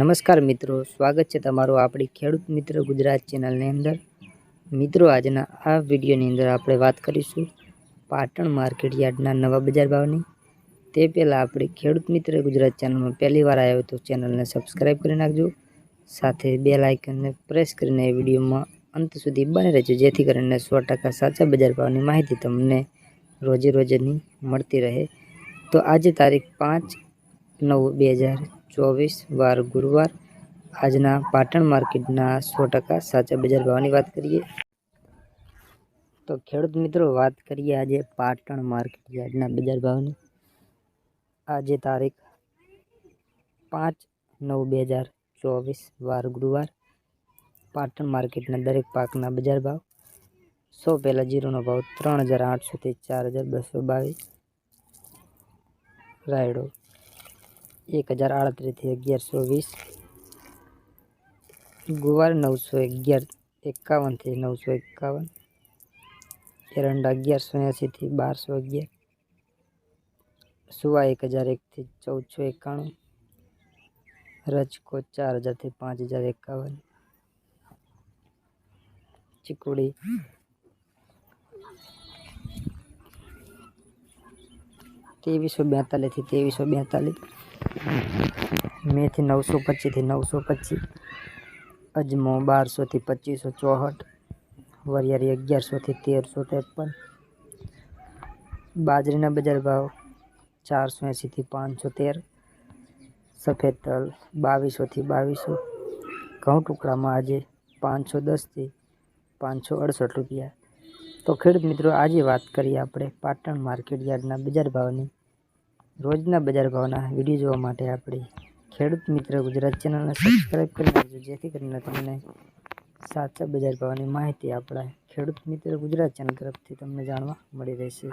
નમસ્કાર મિત્રો, સ્વાગત છે તમારું આપણી ખેડૂત મિત્ર ગુજરાત ચેનલની અંદર. મિત્રો, આજના આ વિડીયોની અંદર આપણે વાત કરીશું પાટણ માર્કેટ યાર્ડના નવા બજાર ભાવની. તે પહેલાં આપણે ખેડૂત મિત્ર ગુજરાત ચેનલમાં પહેલી વાર આવ્યો તો ચેનલને સબસ્ક્રાઈબ કરી નાખજો. સાથે બે લાઇકનને પ્રેસ કરીને વિડીયોમાં અંત સુધી બની રહેજો, જેથી કરીને સો ટકા સાચા બજાર ભાવની માહિતી તમને રોજે રોજની મળતી રહે. તો આજે તારીખ પાંચ નવ બે હજાર ચોવીસ વાર ગુરુવાર. આજના પાટણ માર્કેટના સો ટકા સાચા બજાર ભાવની વાત કરીએ. તો ખેડૂત મિત્રો, વાત કરીએ આજે પાટણ માર્કેટ યાર્ડના બજાર ભાવની. આજે તારીખ પાંચ નવ બે હજાર ચોવીસ વાર ગુરુવાર. પાટણ માર્કેટના દરેક પાકના બજાર ભાવ. સૌ પહેલાં જીરોનો ભાવ ત્રણ હજાર આઠસોથી ચાર હજાર બસો બાવીસ. રાયડો એક હજાર આડત્રીસથી અગિયારસો વીસ. ગુવાર નવસો અગિયાર એકાવનથી નવસો એકાવન. એરંડા અગિયારસો એંસીથી બારસો અગિયાર. સુવા એક હજાર એકથી ચૌદસો એકાણું. રજકો ચાર હજારથી પાંચ હજાર એકાવન. ચીકુડી ત્રેવીસો બેતાલીસથી ત્રેવીસો બેતાલીસ. મેથી નવસો પચીસથી નવસો પચીસ. અજમો બારસોથી પચીસો ચોહઠ વરિયાળી અગિયારસોથી તેરસો ત્રેપન. બાજરીના બજાર ભાવ ચારસો એંસીથી પાંચસો તેર. સફેદ તલ બાવીસોથી બાવીસો. ઘઉં ટુકડામાં આજે પાંચસો દસથી પાંચસો અડસઠ રૂપિયા. તો ખેડૂત મિત્રો, આજે વાત કરીએ આપણે પાટણ માર્કેટ યાર્ડના બજાર ભાવની. રોજના બજાર ભાવના વીડિયો જોવા માટે આપણે ખેડૂત મિત્ર ગુજરાત ચેનલને સબસ્ક્રાઈબ કરી નાખજો, જેથી કરીને તમને સાચા બજાર ભાવની માહિતી આપણા ખેડૂત મિત્ર ગુજરાત ચેનલ તરફથી તમને જાણવા મળી રહેશે.